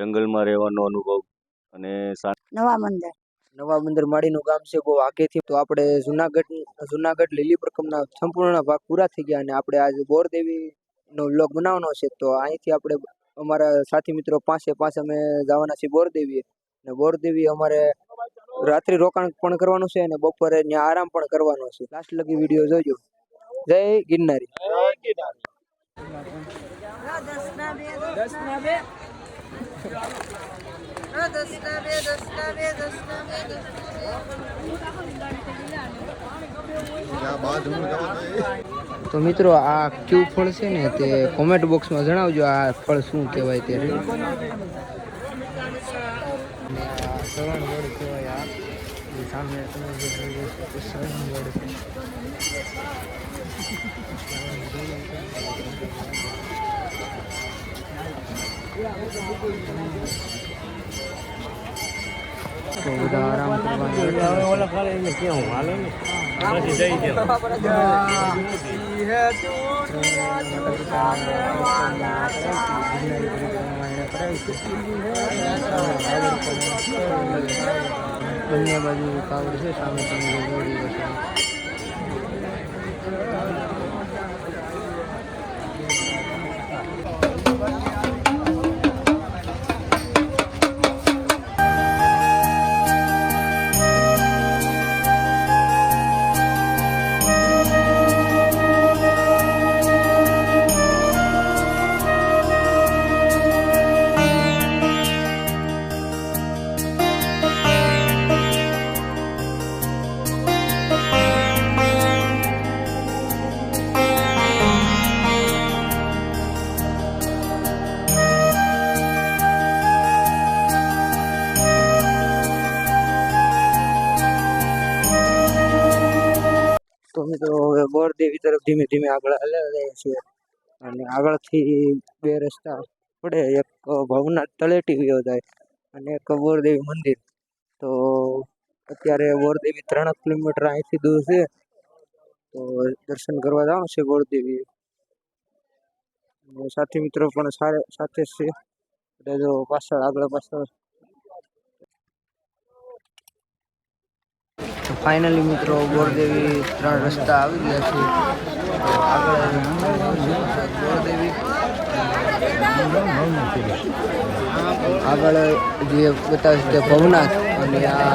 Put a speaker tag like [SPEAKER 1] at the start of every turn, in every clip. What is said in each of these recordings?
[SPEAKER 1] જંગલમાં રહેવાનો અનુભવ અને
[SPEAKER 2] નવા મંદિર.
[SPEAKER 3] નવા મંદિર માળીનું ગામ છે બહુ આકેથી તો આપણે જુનાગઢ જુનાગઢ લીલી પ્રકમના સંપૂર્ણ ભાગ પૂરા થઈ ગયા અને આપણે આજે બોરદેવી નો વ્લોગ બનાવવાનો છે. તો અહીંથી આપણે અમારા સાથી મિત્રો પાસે પાંચ અમે જવાના છીએ બોરદેવી અને બોરદેવી અમારે રાત્રિ રોકાણ પણ કરવાનું છે અને બપોરે ત્યાં આરામ પણ કરવાનો છે. લાસ્ટ લગી વીડિયો જોજો. જય ગિરનારી. તો મિત્રો, આ ક્યુ ફળ છે ને તે કોમેન્ટ બોક્સમાં જણાવજો આ ફળ શું કહેવાય તે. સામે બંને બાજુ કાવડ સામે તમે ધીમે ધીમે આગળ હાલ્યા રહ્યા છે. અને આગળથી બે રસ્તા પડે. એક ભવનાથ તળેટી જાય અને એક બોરદેવી મંદિર. તો અત્યારે બોરદેવી ત્રણ કિલોમીટર અહીંથી દૂર છે. તો દર્શન કરવા જવાનું છે બોરદેવી સાથી મિત્રો પણ સારા સાથે છે. એટલે જો પાછળ આગળ પાછળ ફાઇનલી મિત્રો બોરદેવી ત્રણ રસ્તા આવી ગયા છે. તો આગળ બોરદેવી આગળ જે બતાવે છે તે ભવનાથ અને આ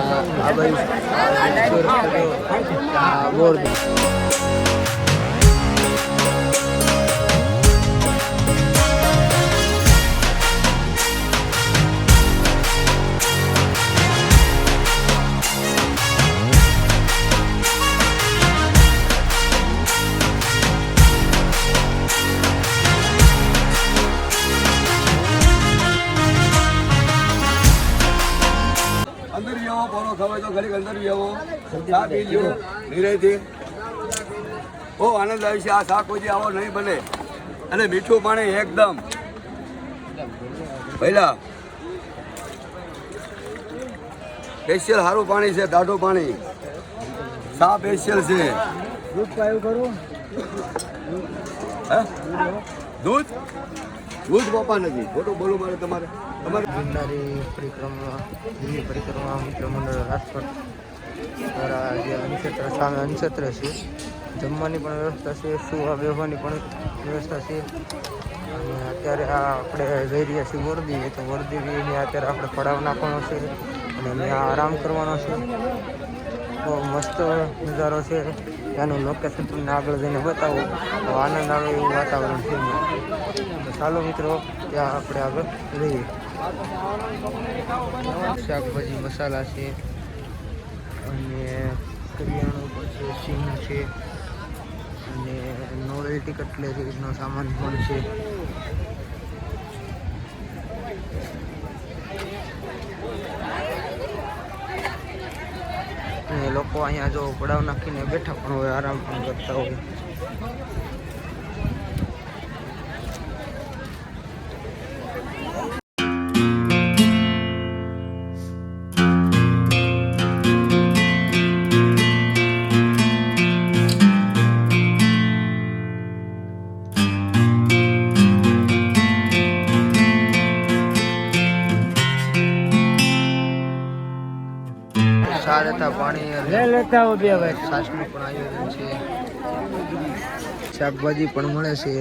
[SPEAKER 3] આ બાજુ
[SPEAKER 4] ચા પી લ્યો નિરાયથી બહુ આનંદ આવે છે. આ શાક કોઈ આવો નહીં બને. અને મીઠું પાણી એકદમ. પહેલા સ્પેશિયલ સારું પાણી છે, દાઢું પાણી. સા સ્પેશિયલ છે. હે? દૂધ? દૂધ પપ્પા નથી. ખોટું બોલું મારે તમારે. તમારે
[SPEAKER 3] પરિક્રમા પરિક્રમા, મિત્ર મંડળ રાજકોટ. દ્વારા જે અન્નક્ષેત્ર સામે અન્નક્ષેત્ર છે જમવાની પણ વ્યવસ્થા છે, સુવા બેહવાની પણ વ્યવસ્થા છે. અને અત્યારે આ આપણે જઈ રહ્યા છીએ વરદીવી તો વરદીને અત્યારે આપણે પડાવ નાખવાનો છે અને ત્યાં આરામ કરવાનો છે. બહુ મસ્ત નજારો છે. ત્યાંનું લોકેશન તમને આગળ જઈને બતાવો. તો આનંદ આવે એવું વાતાવરણ છે તો ચાલો મિત્રો, ત્યાં આપણે આગળ રહીએ. શાકભાજી, મસાલા છે. અને કરિયાણું પણ છે સિંગ છે, અને નોવેલ્ટી કટલેરીનો સામાન પણ છે. અને લોકો અહીંયા જો પડાવ નાખીને બેઠા પણ હોય, આરામ પણ કરતા હોય. ચા લેતા પાણી અને છાશનું પણ આયોજન છે. શાકભાજી પણ મળે છે.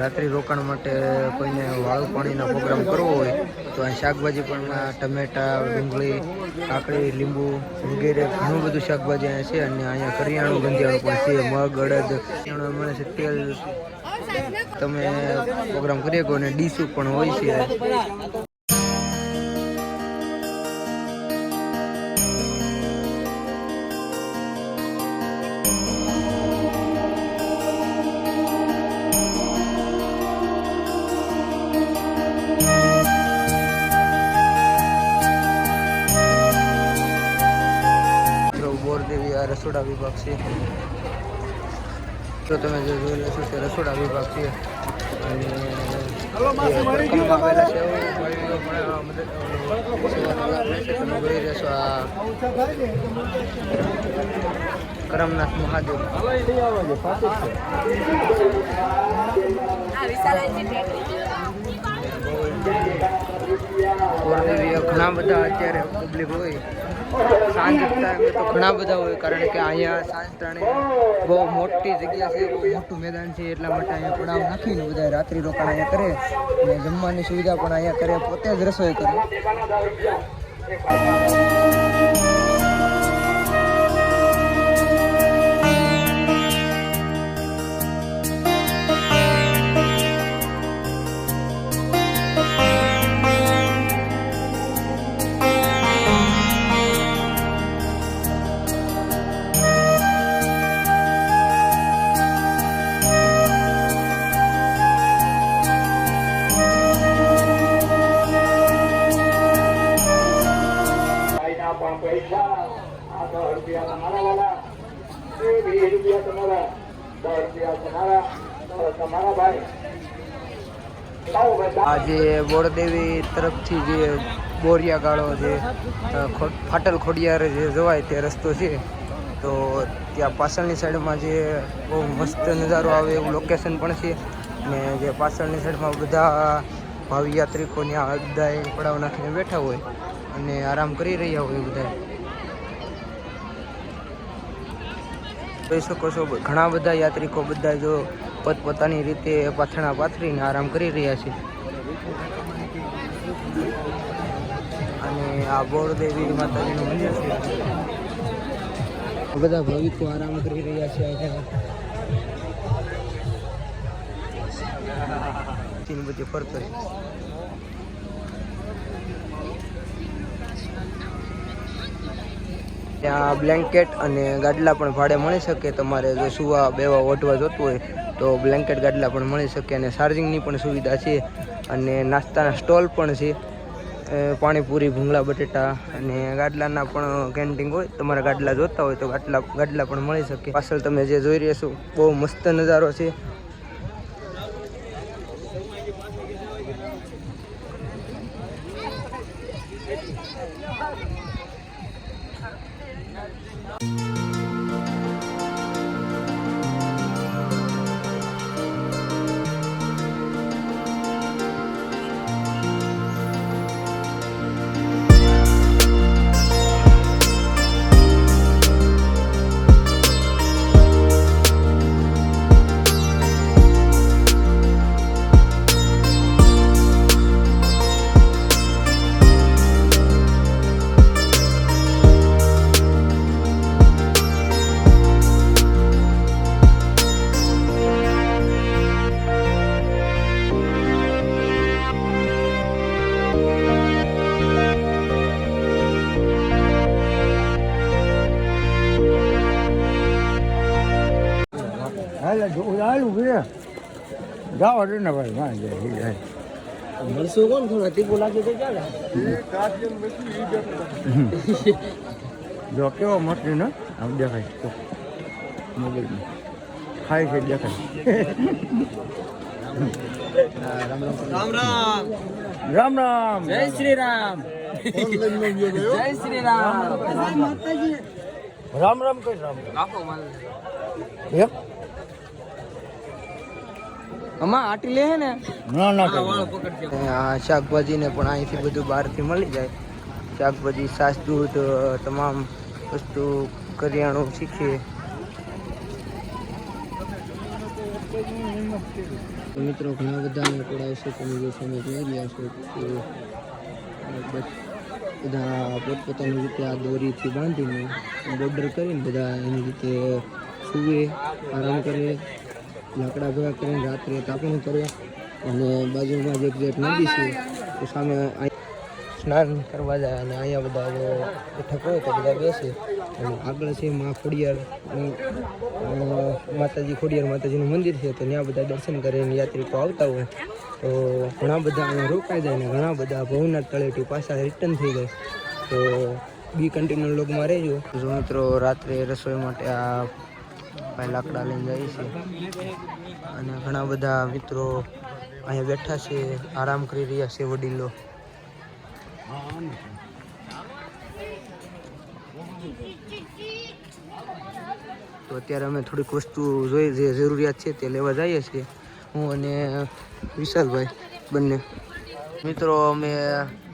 [SPEAKER 3] રાત્રિ રોકાણ માટે કોઈને વાળું પાણીનો પ્રોગ્રામ કરવો હોય તો અહીં શાકભાજી પણ ટમેટા ડુંગળી કાકડી લીંબુ વગેરે ઘણું બધું શાકભાજી અહીંયા છે અને અહીંયા કરિયાણું ગંધિયાળું પણ છે મગ અડદ. કરિયાણું મળે છે તેલ. તમે પ્રોગ્રામ કરી શકો અને ડીશું પણ હોય છે. રસોડા વિભાગ છે. તો તમે જે જોઈ લેશો તે રસોડા વિભાગ છે. અને આવેલા છે. તમે જોઈ રહેશો આ કરમનાથ મહાદેવ. ઘણા બધા અત્યારે પબ્લિક હોય. સાંજ તો ઘણા બધા હોય, કારણ કે અહીંયા સાંજ ટાણે બહુ મોટી જગ્યા છે, બહુ મોટું મેદાન છે, એટલા માટે અહીંયા પડાવ નાખીને બધા રાત્રિ રોકાણ અહીંયા કરે અને જમવાની સુવિધા પણ અહીંયા કરે, પોતે જ રસોઈ કરે. બોરદેવી તરફથી જે બોરિયા ગાળો જે ફાટલ ખોડિયાર જે જવાય તે રસ્તો છે. તો ત્યાં પાછળની સાઈડમાં જે બહુ મસ્ત નજારો આવે એવું લોકેશન પણ છે. ને જે પાછળની સાઈડમાં બધા ભાવિ યાત્રિકો ત્યાં બધા પડાવ નાખીને બેઠા હોય અને આરામ કરી રહ્યા હોય બધા જોઈ શકો છો, ઘણા બધા યાત્રિકો બધા જો પોતપોતાની રીતે પાથરણા પાથરીને આરામ કરી રહ્યા છે અને આ બોરદેવી બધા ભવિકો આરામ કરી રહ્યા છે અહીંયા ત્યાં બ્લેન્કેટ અને ગાડલા પણ ભાડે મળી શકે. તમારે જો સુવા બેવા ઓઢવા જોતું હોય તો બ્લેન્કેટ, ગાડલા પણ મળી શકે અને ચાર્જિંગની પણ સુવિધા છે. અને નાસ્તાના સ્ટોલ પણ છે. પાણીપુરી, ભૂંગળા, બટેટા અને ગાડલાના પણ કેન્ટીન હોય. તમારા ગાડલા જોતા હોય તો ગાડલા ગાડલા પણ મળી શકે. પાછળ તમે જે જોઈ રહ્યા છો, બહુ મસ્ત નજારો છે.
[SPEAKER 2] હાલે હાલું છે. જાઓ રે ને ભાઈ વાંધો નહીં.
[SPEAKER 3] મળશું કોણ થોડા તીખું લાગે તો ચાલે.
[SPEAKER 2] જો કેવો મસ્તી ને? આમ દેખાય. તો મોબાઈલમાં. ખાય છે દેખાય.
[SPEAKER 3] રામ રામ.
[SPEAKER 2] રામ રામ.
[SPEAKER 3] જય શ્રી રામ. જય શ્રી રામ.
[SPEAKER 2] રામ રામ કઈ રામ?
[SPEAKER 3] માલ. અમા આટી લે ને?
[SPEAKER 2] ના ના
[SPEAKER 3] આ શાકભાજીને પણ અહીંથી બધું બહારથી મળી જાય. શાકભાજી સાસ દૂધ તમામ વસ્તુ કરિયાણું શીખીએ. મિત્રો ઘણા બધા છે તમે જે સમય જોઈ રહ્યા છો બધા પોતપોતાની રીતે આ દોરીથી બાંધીને બોર્ડર કરીને બધા એની રીતે સૂવે આરામ કરે. લાકડા ભેગા કરીને રાત્રે તાપણું કરે અને બાજુમાં જે એક નદી છે તો સામે સ્નાન કરવા જાય અને અહીંયા બધા બેઠક હોય તો બધા બેસે. અને આગળ છે મા ખોડિયાર માતાજી ખોડિયાર માતાજીનું મંદિર છે, તો ત્યાં બધા દર્શન કરીને યાત્રિકો આવતા હોય. તો ઘણા બધા અહીંયા રોકાઈ જાય ને ઘણા બધા ભવનાથ તળેટી પાછા રિટર્ન થઈ જાય. તો બી કન્ટિન્યુ લોગમાં રહેજો. જો મિત્રો, રાત્રે રસોઈ માટે આ ભાઈ લાકડા લઈને જાય છે અને ઘણા બધા મિત્રો અહીંયા બેઠા છે, આરામ કરી રહ્યા છે વડીલો. તો અત્યારે અમે થોડીક વસ્તુ જોઈ, જે જરૂરિયાત છે તે લેવા જઈએ છીએ. હું અને વિશાલભાઈ બંને. મિત્રો, અમે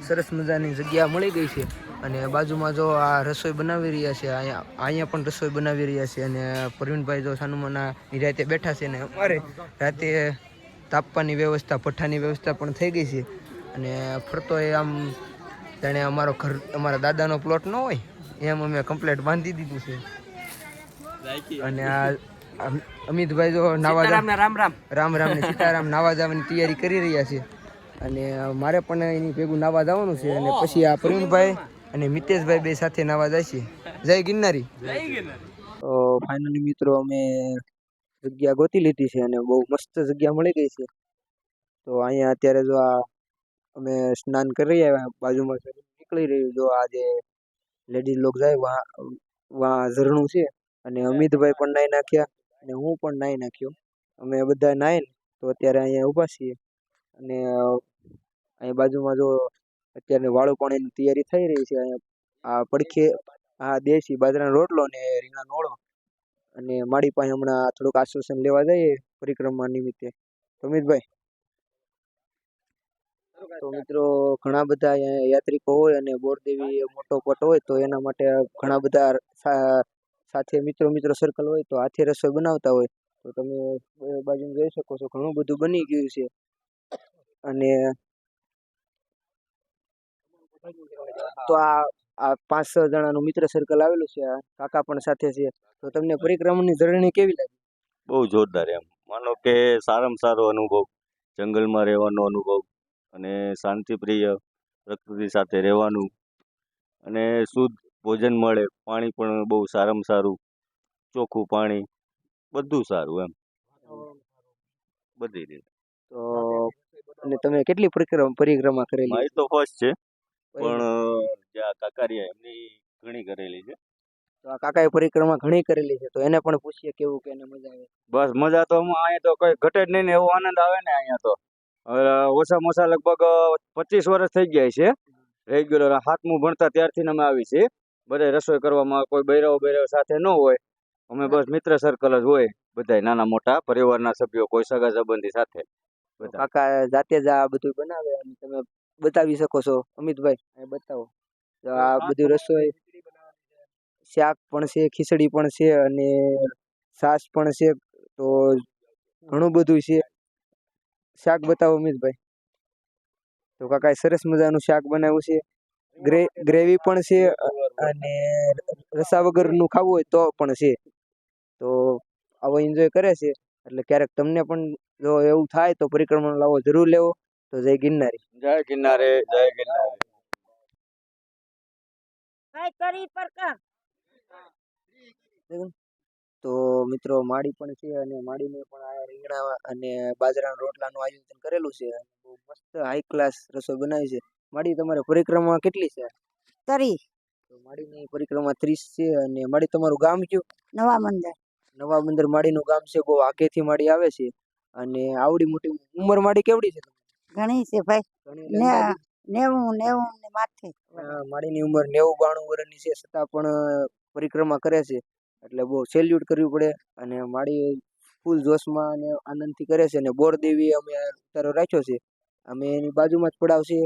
[SPEAKER 3] સરસ મજાની જગ્યા મળી ગઈ છે. અને બાજુમાં જો આ રસોઈ બનાવી રહ્યા છે અહીંયા અહીંયા પણ રસોઈ બનાવી રહ્યા છે અને પ્રવીણભાઈ જો સાનુમાના નિરાતે બેઠા છે ને અમારે રાતે તાપવાની વ્યવસ્થા ભઠ્ઠાની વ્યવસ્થા પણ થઈ ગઈ છે. અને ફરતો એ આમ જાણે અમારો ઘર અમારા દાદાનો પ્લોટ ન હોય એમ અમે કમ્પ્લેટ બાંધી દીધું છે. અને આ અમિતભાઈ જો નાવા
[SPEAKER 5] રામ રામ.
[SPEAKER 3] રામ રામ ને સીતારામ નાવા જવાની તૈયારી કરી રહ્યા છે. અને મારે પણ એની ભેગું નાવા જવાનું છે અને પછી આ પ્રવીણભાઈ અને મિતેશભાઈ બે સાથે નાવા જાય છે જય ગિરનારી. તો ફાઇનલી મિત્રો અમે જગ્યા ગોતી લીધી છે અને બહુ મસ્ત જગ્યા મળી ગઈ છે. તો અહીંયા અત્યારે જો આ અમે સ્નાન કરી આવ્યા બાજુમાં નીકળી રહ્યું જો આ જે લેડીઝ લોક જાય વા વहाँ ઝરણું છે. અને અમિતભાઈ પણ નાહી નાખ્યા અને હું પણ નાહી નાખ્યો. અમે બધા નાહીને તો અત્યારે અહીંયા ઊભા છીએ. અને અહીં બાજુમાં જો અત્યારે વાળું પાણીની તૈયારી થઈ રહી છે. આ પડખે આ દેશી બાજરાનો રોટલો ને રીંગણાનો ઓળો. અને મારી પાસે હમણાં થોડુંક આશ્વાસન લેવા જઈએ પરિક્રમા નિમિત્તે. તો તો મિત્રો, ઘણા બધા યાત્રિકો હોય અને બોરદેવી મોટો પટ હોય, તો એના માટે ઘણા બધા સાથે મિત્રો મિત્રો સર્કલ હોય, તો હાથે રસોઈ બનાવતા હોય. તો તમે બાજુ જોઈ શકો છો, ઘણું બધું બની ગયું છે. અને તો આ આ પાંચ છ જણાનું મિત્ર સર્કલ આવેલું છે આ કાકા પણ સાથે છે. તો તમને પરિક્રમાની જર્ની કેવી લાગી?
[SPEAKER 1] બહુ જોરદાર એમ. માનો કે સારામાં સારો અનુભવ જંગલમાં રહેવાનો અનુભવ અને શાંતિપ્રિય પ્રકૃતિ સાથે રહેવાનું અને શુદ્ધ ભોજન મળે પાણી પણ બહુ સારામાં સારું ચોખ્ખું પાણી બધું સારું એમ. બધી રીતે.
[SPEAKER 3] તો અને તમે કેટલી પરિક્રમા પરિક્રમા કરેલી?
[SPEAKER 1] મારી તો ફર્સ્ટ છે. પણ જે આ કાકારિયા એમની ઘણી કરેલી છે.
[SPEAKER 3] તો આ કાકાએ પરિક્રમા ઘણી કરેલી છે તો એને પણ પૂછીએ કેવું કે એને મજા આવે.
[SPEAKER 4] બસ મજા તો અહીંયા તો કોઈ ઘટે જ નહીં ને એવો આનંદ આવે ને અહીંયા તો. ઓછામાં ઓછા લગભગ પચીસ વર્ષ થઈ ગયા છે. રેગ્યુલર હાથમું ભણતા ત્યારથી અમે આવી છીએ. બધા રસોઈ કરવામાં કોઈ બૈરાઓ બૈરાઓ સાથે ન હોય. અમે બસ મિત્ર સર્કલ જ હોય બધા નાના મોટા પરિવારના સભ્યો કોઈ સગા સંબંધી સાથે.
[SPEAKER 3] કાકા જાતે જ આ બધું બનાવે અને તમે બતાવી શકો છો અમિતભાઈ અહીં બતાવો. તો આ બધું રસોઈ શાક પણ છે ખીચડી પણ છે અને છાશ પણ છે તો ઘણું બધું છે. શાક બતાવો અમિતભાઈ. તો કાકાએ સરસ મજાનું શાક બનાવ્યું છે. ગ્રે ગ્રેવી પણ છે અને રસા વગરનું ખાવું હોય તો પણ છે. તો આવો એન્જોય કરે છે. એટલે ક્યારેક તમને પણ જો એવું થાય તો પરિક્રમણ લાવો જરૂર લેવો. તો જય ગિરનારી.
[SPEAKER 4] જય ગિરનારે જય ગિરનારે.
[SPEAKER 5] કરી
[SPEAKER 3] તો મિત્રો માડી પણ છે અને માડીને પણ આ રીંગણા અને બાજરાના રોટલાનું આયોજન કરેલું છે. બહુ મસ્ત હાઈ ક્લાસ રસોઈ બનાવી છે. માડી તમારે પરિક્રમા કેટલી છે?
[SPEAKER 5] તરી
[SPEAKER 3] તો માડીની પરિક્રમા ત્રીસ છે અને માડી તમારું ગામ કયું?
[SPEAKER 5] નવા મંદિર.
[SPEAKER 3] નવા બંદર માડીનું ગામ છે. બહુ આગેથી માડી આવે છે. અને આવડી મોટી ઉંમર માડી કેવડી છે?
[SPEAKER 5] ઘણી છે ભાઈ. ને નેવું નેવું ને માથે.
[SPEAKER 3] માડીની ઉંમર નેવું બાણું વર્ષની છે છતાં પણ પરિક્રમા કરે છે. એટલે બહુ સેલ્યુટ કરવી પડે અને માડી ફૂલ જોશમાં અને આનંદથી કરે છે. અને બોરદેવી અમે ઉતારો રાખ્યો છે. અમે એની બાજુમાં જ પડાવ છે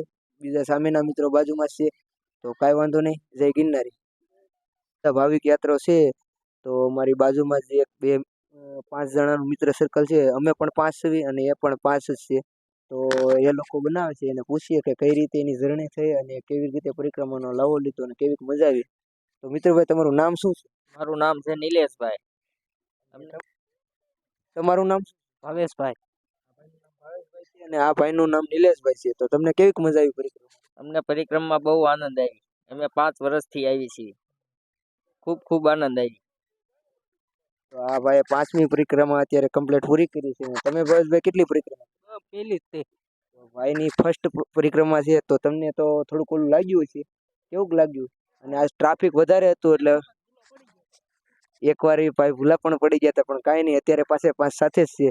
[SPEAKER 3] બીજા સામેના મિત્રો બાજુમાં જ છે. તો કાંઈ વાંધો નહીં. જય ગિરનારી. ભાવિક યાત્રાઓ છે. તો મારી બાજુમાં જ એક બે પાંચ જણાનું મિત્ર સર્કલ છે. અમે પણ પાંચ છીએ અને એ પણ પાંચ જ છે. તો એ લોકો બનાવે છે એને પૂછીએ કે કઈ રીતે એની જર્ની થઈ અને કેવી રીતે પરિક્રમાનો લાવો લીધો અને કેવી મજા આવી. તો મિત્રભાઈ તમારું નામ શું છે?
[SPEAKER 6] મારું નામ છે નિલેશભાઈ.
[SPEAKER 3] તમારું નામ
[SPEAKER 6] ભાવેશભાઈ.
[SPEAKER 3] અને આ ભાઈનું નામ નિલેશભાઈ છે. તો તમને કેવી મજા આવી પરિક્રમા?
[SPEAKER 6] અમને પરિક્રમામાં બહુ આનંદ આવી. અમે પાંચ વર્ષથી આવી છીએ. ખૂબ ખૂબ આનંદ આવી.
[SPEAKER 3] તો આ ભાઈ પાંચમી પરિક્રમા અત્યારે કમ્પ્લીટ પૂરી કરી છે. તમે ભાવેશભાઈ કેટલી પરિક્રમા
[SPEAKER 6] પેલી જ તે.
[SPEAKER 3] ભાઈની ફર્સ્ટ પરિક્રમા છે તો તમને તો થોડુંક ઓલું લાગ્યું છે કેવું લાગ્યું? અને આજ ટ્રાફિક વધારે હતું એટલે એકવાર ભાઈ ભૂલા પણ પડી ગયા હતા પણ કાંઈ નહીં અત્યારે પાસે પાંચ સાથે જ છે.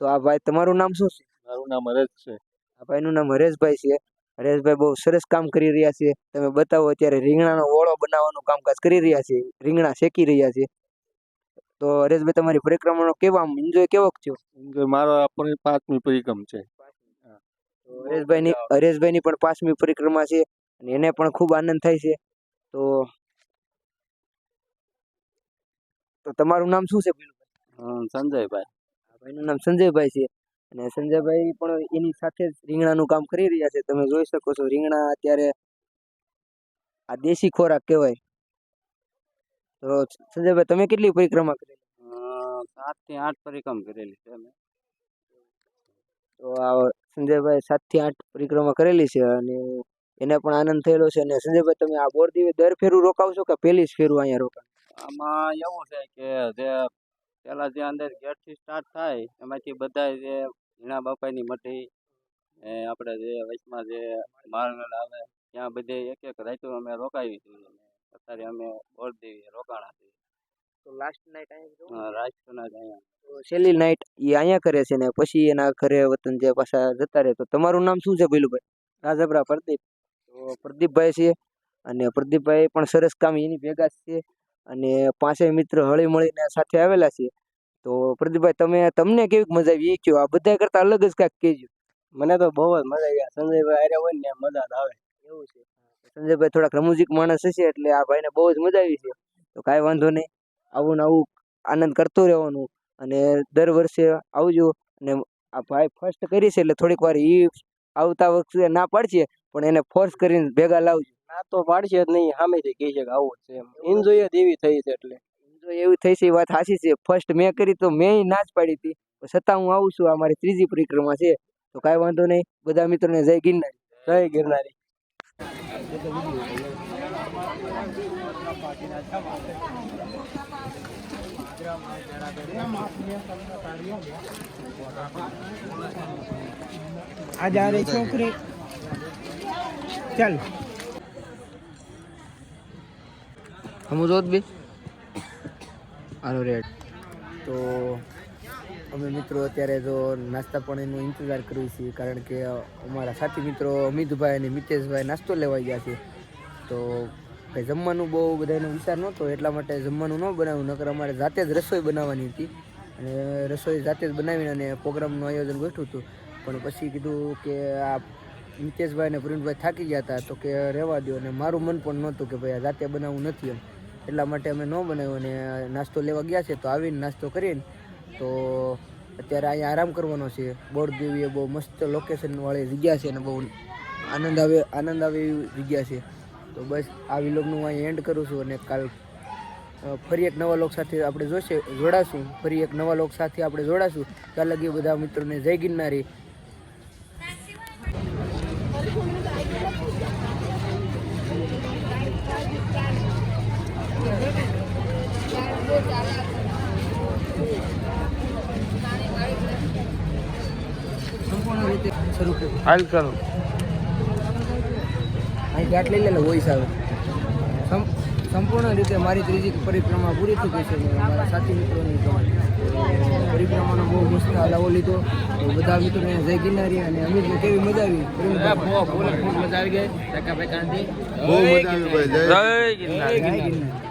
[SPEAKER 3] તો આ ભાઈ તમારું નામ શું છે?
[SPEAKER 1] મારું નામ હરેશ છે.
[SPEAKER 3] આ ભાઈનું નામ હરેશભાઈ છે. હરેશભાઈ બહુ સરસ કામ કરી રહ્યા છે. તમે બતાવો અત્યારે રીંગણાનો ઓળો બનાવવાનું કામકાજ કરી રહ્યા છે. રીંગણા શેકી રહ્યા છે. તો હરેશભાઈ તમારી પરિક્રમાનો કેવા આમ એન્જોય કેવો થયો?
[SPEAKER 1] મારો આપણી પાંચમી પરિક્રમ છે.
[SPEAKER 3] તો હરેશભાઈની હરેશભાઈની પણ પાંચમી પરિક્રમા છે અને એને પણ ખૂબ આનંદ થાય છે. તો તો તમારું નામ શું છે
[SPEAKER 1] સંજયભાઈ.
[SPEAKER 3] ભાઈનું નામ સંજયભાઈ છે. અને સંજયભાઈ પણ એની સાથે જ રીંગણાનું કામ કરી રહ્યા છે. તમે જોઈ શકો છો રીંગણા અત્યારે આ દેશી ખોરાક કહેવાય. તો સંજયભાઈ તમે કેટલી પરિક્રમા કરી
[SPEAKER 6] સાતથી આઠ પરિક્રમા કરેલી છે અમે.
[SPEAKER 3] તો આ સંજયભાઈ સાતથી આઠ પરિક્રમા કરેલી છે અને એને પણ આનંદ થયેલો છે અને સંજયભાઈ તમે આ બોરદીવે દર ફેરું રોકાવશો કે પહેલી જ ફેરું અહીંયા રોકાવ
[SPEAKER 6] આમાં એવું છે કે જે પેલા જે અંદર ગેટથી સ્ટાર્ટ થાય એમાંથી બધા જે ઝીણા બાપાની મઠી આપણે જે વચમાં જે મારમેલ આવે ત્યાં બધે એક એક રાતો અમે રોકાવી હતી અત્યારે અમે બોરદેવી રોકાણ હતી
[SPEAKER 3] તો લાસ્ટ નાઈટ અહીંયા
[SPEAKER 6] અ, નાઈટ અહીંયા.
[SPEAKER 3] છેલ્લી નાઇટ એ અહીંયા કરે છે ને પછી એના ઘરે વતન જે પાછા જતા રહે તો તમારું નામ શું છે ભીલુભાઈ? રાજભરા પ્રદીપ. તો પ્રદીપભાઈ છે અને પ્રદીપભાઈ પણ સરસ કામ એની ભેગા જ છે અને પાંચેય મિત્ર હળી મળીને સાથે આવેલા છે. તો પ્રદીપભાઈ તમે તમને કેવી મજા આવી? એ કયો આ બધા કરતા અલગ જ કાંઈક કહેજો.
[SPEAKER 6] મને તો બહુ જ મજા આવી. સંજયભાઈ આર્યા હોય ને મજા જ આવે.
[SPEAKER 3] એવું છે. સંજયભાઈ થોડાક રમૂજીક માણસ હશે એટલે આ ભાઈને બહુ જ મજા આવી છે. તો કાંઈ વાંધો નહીં. આવું ને આવું આનંદ કરતો રહેવાનું અને દર વર્ષે આવજો. અને આ ભાઈ ફર્સ્ટ કરી છે એટલે થોડીક વાર એ આવતા વખતે ના પાડશે પણ એને ફોર્સ કરીને ભેગા લાવજો.
[SPEAKER 6] ના તો પાડશે જ નહીં સામેથી કહી છે કે આવું છે એમ. એન્જોય જ એવી થઈ છે એટલે.
[SPEAKER 3] એન્જોય એવી થઈ છે એ વાત સાચી છે. ફર્સ્ટ મેં કરી તો મેં ના જ પાડી હતી. છતાં હું આવું છું આ મારી ત્રીજી પરિક્રમા છે. તો કાંઈ વાંધો નહીં. બધા મિત્રોને જય ગિરનારી.
[SPEAKER 6] જય ગિરનારી.
[SPEAKER 3] આજ જા રે છોકરી. ચાલ. હમ રોજ બી. આનો રેટ તો અમે મિત્રો અત્યારે જો નાસ્તા પાણીનો ઇંતજાર કરીએ છીએ, કારણ કે અમારા સાથી મિત્રો અમિતભાઈ અને મિતેશભાઈ નાસ્તો લેવા ગયા છે. તો કંઈ જમવાનું બહુ બધાનો વિચાર નહોતો, એટલા માટે જમવાનું ન બનાવ્યું, નકર અમારે જાતે જ રસોઈ બનાવવાની હતી. અને રસોઈ જાતે જ બનાવીને અને પ્રોગ્રામનું આયોજન ગોઠવું હતું. પણ પછી કીધું કે આ મિતેશભાઈ અને પ્રવીણભાઈ થાકી ગયા હતા, તો કે રહેવા દો અને મારું મન પણ નહોતું કે ભાઈ આ જાતે બનાવવું નથી એમ. એટલા માટે અમે ન બનાવ્યું અને નાસ્તો લેવા ગયા છે, તો આવીને નાસ્તો કરીને તો અત્યારે અહીંયા આરામ કરવાનો છે. બોરદેવી એ બહુ મસ્ત લોકેશન વાળી જગ્યા છે અને બહુ આનંદ આવે આનંદ આવે એવી જગ્યા છે. તો બસ આ વિલોગનું હું અહીં એન્ડ કરું છું અને કાલ ફરી એક નવા લોક સાથે આપણે જોશે, જોડાશું. ફરી એક નવા લોક સાથે આપણે જોડાશું. ત્યાં લગી બધા મિત્રોને જય ગિરનારી સંપૂર્ણ
[SPEAKER 6] હાલ કરો.
[SPEAKER 3] અહીં ગાંઠ લઈ લેલો વોઇસ આવે સંપૂર્ણ રીતે મારી ત્રીજી પરિક્રમા પૂરી થઈ ગઈ છે મારા સાથી મિત્રોની પરિક્રમાનો બહુ મસ્ત હલાવો લીધો. તો બધા મિત્રોને જય ગિરનારી અને અમિતને કેવી મજા આવી?
[SPEAKER 6] બહુ મજા આવી? ગઈ
[SPEAKER 3] બહુ મજા આવી જય
[SPEAKER 6] જય
[SPEAKER 3] ગિરનારી.